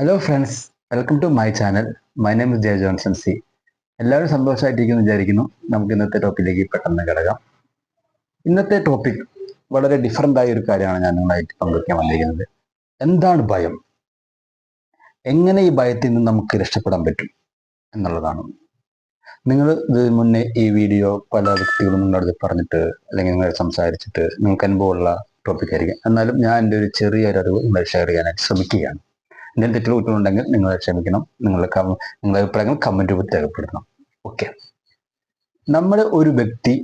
Hello friends welcome to my channel my name Jaya Johnson C എല്ലാവരും സന്തോഷമായിട്ടിരിക്കുന്നു വിചാരിക്കുന്നു. നമുക്ക് ഇന്നത്തെ ടോപ്പിക്കിലേക്ക് പെട്ടെന്ന് കിടക്കാം. ഇന്നത്തെ ടോപ്പിക് വളരെ ഡിഫറന്റ് ആയ ഒരു കാര്യമാണ് ഞാൻ നിങ്ങളായിട്ട് പങ്കുവയ്ക്കാൻ വന്നിരിക്കുന്നത്. എന്താണ് ഭയം? എങ്ങനെ ഈ ഭയത്തിൽ നിന്ന് നമുക്ക് രക്ഷപ്പെടാൻ പറ്റും എന്നുള്ളതാണ്. നിങ്ങൾ ഇത് മുന്നേ ഈ വീഡിയോ പല വ്യക്തികളും നിങ്ങളടുത്ത് പറഞ്ഞിട്ട് അല്ലെങ്കിൽ നിങ്ങൾ സംസാരിച്ചിട്ട് നിങ്ങൾക്ക് അനുഭവമുള്ള ടോപ്പിക് ആയിരിക്കും. എന്നാലും ഞാൻ എന്റെ ഒരു ചെറിയൊരു അറിവ് നിങ്ങൾ ഷെയർ ചെയ്യാനായിട്ട് ശ്രമിക്കുകയാണ്. എന്തെങ്കിലും തെറ്റുകൾ കുറ്റമുണ്ടെങ്കിൽ നിങ്ങൾ ക്ഷമിക്കണം. നിങ്ങളുടെ നിങ്ങളുടെ അഭിപ്രായങ്ങൾ കമന്റ് രൂപത്തിൽ രേഖപ്പെടുത്തണം. ഓക്കെ നമ്മൾ ഒരു വ്യക്തി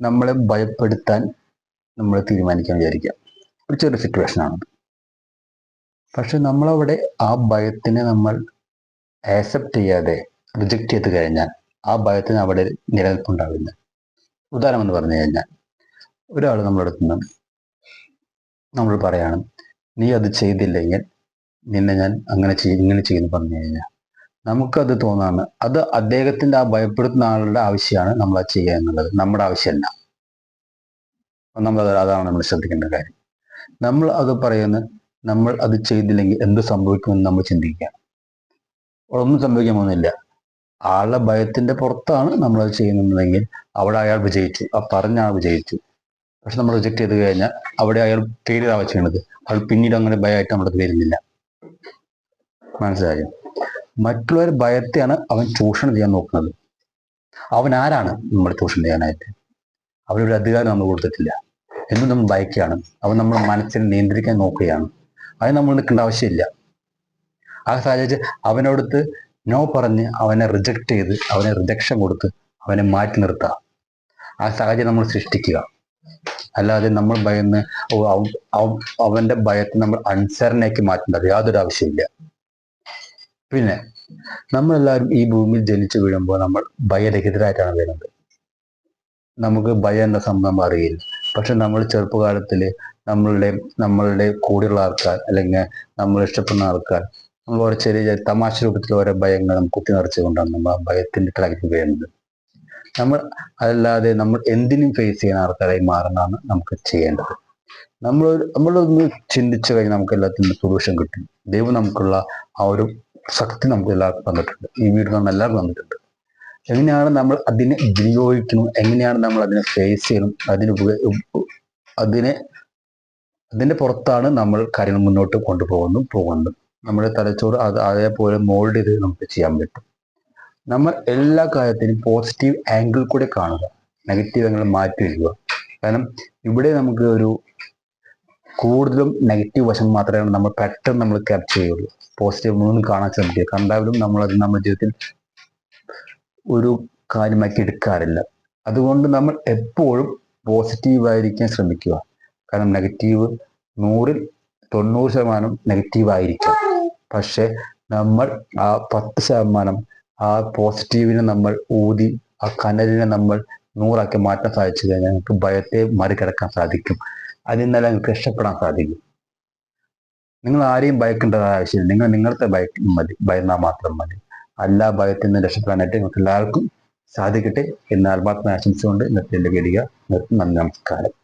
നമ്മളെ ഭയപ്പെടുത്താൻ നമ്മൾ തീരുമാനിക്കാൻ വിചാരിക്കുക. ഒരു ചെറിയ സിറ്റുവേഷൻ ആണ് പക്ഷെ നമ്മളവിടെ ആ ഭയത്തിനെ നമ്മൾ ആക്സെപ്റ്റ് ചെയ്യാതെ റിജക്റ്റ് ചെയ്ത് കഴിഞ്ഞാൽ ആ ഭയത്തിന് അവിടെ നിലനിൽപ്പുണ്ടാവില്ല. ഉദാഹരണം എന്ന് പറഞ്ഞു കഴിഞ്ഞാൽ ഒരാൾ നമ്മളെടുത്തുനിന്ന് നമ്മൾ പറയാണ് നീ അത് ചെയ്തില്ലെങ്കിൽ നിന്നെ ഞാൻ അങ്ങനെ ചെയ്യും ഇങ്ങനെ ചെയ്യുന്നു പറഞ്ഞു കഴിഞ്ഞാൽ നമുക്കത് തോന്നാണ്. അത് അദ്ദേഹത്തിന്റെ ആ ഭയപ്പെടുത്തുന്ന ആളുടെ ആവശ്യമാണ് നമ്മൾ അത് ചെയ്യുക എന്നുള്ളത്. നമ്മുടെ ആവശ്യമല്ല. നമ്മൾ അത് അതാണ് നമ്മൾ ശ്രദ്ധിക്കേണ്ട കാര്യം. നമ്മൾ അത് പറയുന്ന നമ്മൾ അത് ചെയ്തില്ലെങ്കിൽ എന്ത് സംഭവിക്കുമെന്ന് നമ്മൾ ചിന്തിക്കുക. ഒന്നും സംഭവിക്കാൻ പോകുന്നില്ല ആളുടെ ഭയത്തിന്റെ പുറത്താണ് നമ്മൾ അത് ചെയ്യുന്നുണ്ടെങ്കിൽ അവിടെ അയാൾ വിജയിച്ചു. ആ പറഞ്ഞ ആൾ വിജയിച്ചു. പക്ഷെ നമ്മൾ റിജക്ട് ചെയ്ത് കഴിഞ്ഞാൽ അവിടെ അയാൾ ഫെയിലിയർ ആവാ ചെയ്യണത് അയാൾ പിന്നീട് അങ്ങനെ ഭയമായിട്ട് നമ്മുടെ വരുന്നില്ല. മനസ്സിലായോ. മറ്റുള്ളവർ ഭയത്തെയാണ് അവൻ ചൂഷണം ചെയ്യാൻ നോക്കുന്നത്. അവൻ ആരാണ് നമ്മൾ ചൂഷണം ചെയ്യാനായിട്ട്? അവനൊരു അധികാരം നമ്മൾ കൊടുത്തിട്ടില്ല. എന്നും നമ്മൾ ഭയക്കുകയാണ്. അവൻ നമ്മുടെ മനസ്സിനെ നിയന്ത്രിക്കാൻ നോക്കുകയാണ്. അത് നമ്മൾ നിൽക്കേണ്ട ആവശ്യമില്ല. ആ സാഹചര്യം അവനോടുത്ത് നോ പറഞ്ഞ് അവനെ റിജക്ട് ചെയ്ത് അവനെ റിജക്ഷൻ കൊടുത്ത് അവനെ മാറ്റി നിർത്തുക ആ സാഹചര്യം നമ്മൾ സൃഷ്ടിക്കുക. അല്ലാതെ നമ്മൾ ഭയന്ന് അവന്റെ ഭയത്തെ നമ്മൾ അൺസറിനാക്കി മാറ്റേണ്ടത് യാതൊരു ആവശ്യമില്ല പിന്നെ നമ്മളെല്ലാവരും ഈ ഭൂമിയിൽ ജനിച്ചു വീഴുമ്പോൾ നമ്മൾ ഭയരഹിതരായിട്ടാണ് വരുന്നത്. നമുക്ക് ഭയം എന്ന സംഭവം അറിയില്ല പക്ഷെ നമ്മൾ ചെറുപ്പകാലത്തിൽ നമ്മളുടെ നമ്മളുടെ കൂടെയുള്ള ആൾക്കാർ അല്ലെങ്കിൽ നമ്മൾ ഇഷ്ടപ്പെടുന്ന ആൾക്കാർ നമ്മൾ ഓരോ ചെറിയ തമാശ രൂപത്തിൽ ഓരോ ഭയങ്ങൾ നമുക്ക് കുത്തി നിറച്ചുകൊണ്ടാണ് നമ്മൾ ആ ഭയത്തിന്റെ ട്രാക്കിൽ വരുന്നത് നമ്മൾ അതല്ലാതെ നമ്മൾ എന്തിനും ഫേസ് ചെയ്യുന്ന ആൾക്കാരായി മാറുന്നതാണ് നമുക്ക് ചെയ്യേണ്ടത്. നമ്മൾ നമ്മളൊന്ന് ചിന്തിച്ചു കഴിഞ്ഞാൽ നമുക്ക് എല്ലാത്തിനും സൊല്യൂഷൻ കിട്ടും. ദൈവം നമുക്കുള്ള ആ ഒരു ശക്തി നമുക്ക് എല്ലാവർക്കും തന്നിട്ടുണ്ട്. ഈ വീട് നമ്മൾ എല്ലാവർക്കും തന്നിട്ടുണ്ട്. എങ്ങനെയാണ് നമ്മൾ അതിനെ വിനിയോഗിക്കണം എങ്ങനെയാണ് നമ്മൾ അതിനെ ഫേസ് ചെയ്യണം അതിന് അതിനെ അതിന്റെ പുറത്താണ് നമ്മൾ കാര്യങ്ങൾ മുന്നോട്ട് കൊണ്ടുപോകുന്നു പോകുന്നത്. നമ്മുടെ തലച്ചോറ് അത് അതേപോലെ മോൾഡ് ചെയ്ത് നമുക്ക് ചെയ്യാൻ പറ്റും. നമ്മൾ എല്ലാ കാര്യത്തിനും പോസിറ്റീവ് ആംഗിൾ കൂടെ കാണുക. നെഗറ്റീവ് ആംഗിൾ മാറ്റി വയ്ക്കുക കാരണം ഇവിടെ നമുക്ക് ഒരു കൂടുതലും നെഗറ്റീവ് വശം മാത്രമേ നമ്മൾ പെട്ടെന്ന് നമ്മൾ ക്യാപ്ചർ ചെയ്യുള്ളൂ. പോസിറ്റീവ് മൂന്ന് കാണാൻ ശ്രമിക്കുക കണ്ടാലും നമ്മൾ അത് നമ്മുടെ ജീവിതത്തിൽ ഒരു കാര്യമാക്കി എടുക്കാറില്ല. അതുകൊണ്ട് നമ്മൾ എപ്പോഴും പോസിറ്റീവ് ആയിരിക്കാൻ ശ്രമിക്കുക. കാരണം നെഗറ്റീവ് നൂറിൽ തൊണ്ണൂറ് ശതമാനം നെഗറ്റീവ് ആയിരിക്കാം. പക്ഷെ നമ്മൾ ആ പത്ത് ശതമാനം ആ പോസിറ്റീവിനെ നമ്മൾ ഊതി ആ കനലിനെ നമ്മൾ നൂറാക്കി മാറ്റാൻ സാധിച്ചു കഴിഞ്ഞാൽ നമുക്ക് ഭയത്തെ മറികടക്കാൻ സാധിക്കും. അതിൽ നിന്നെല്ലാം നിങ്ങൾക്ക് രക്ഷപ്പെടാൻ സാധിക്കും. നിങ്ങൾ ആരെയും ഭയക്കേണ്ടത് ആവശ്യമില്ല. നിങ്ങൾ നിങ്ങളത്തെ ഭയ മതി. ഭയന്നാൽ മാത്രം മതി. എല്ലാ ഭയത്തിൽ നിന്ന് രക്ഷപ്പെടാനായിട്ട് നിങ്ങൾക്ക് എല്ലാവർക്കും സാധിക്കട്ടെ. എന്ന് ആത്മാത്മ എന്റെ കേടുക നിർത്തുന്നു നന്ദി നമസ്കാരം.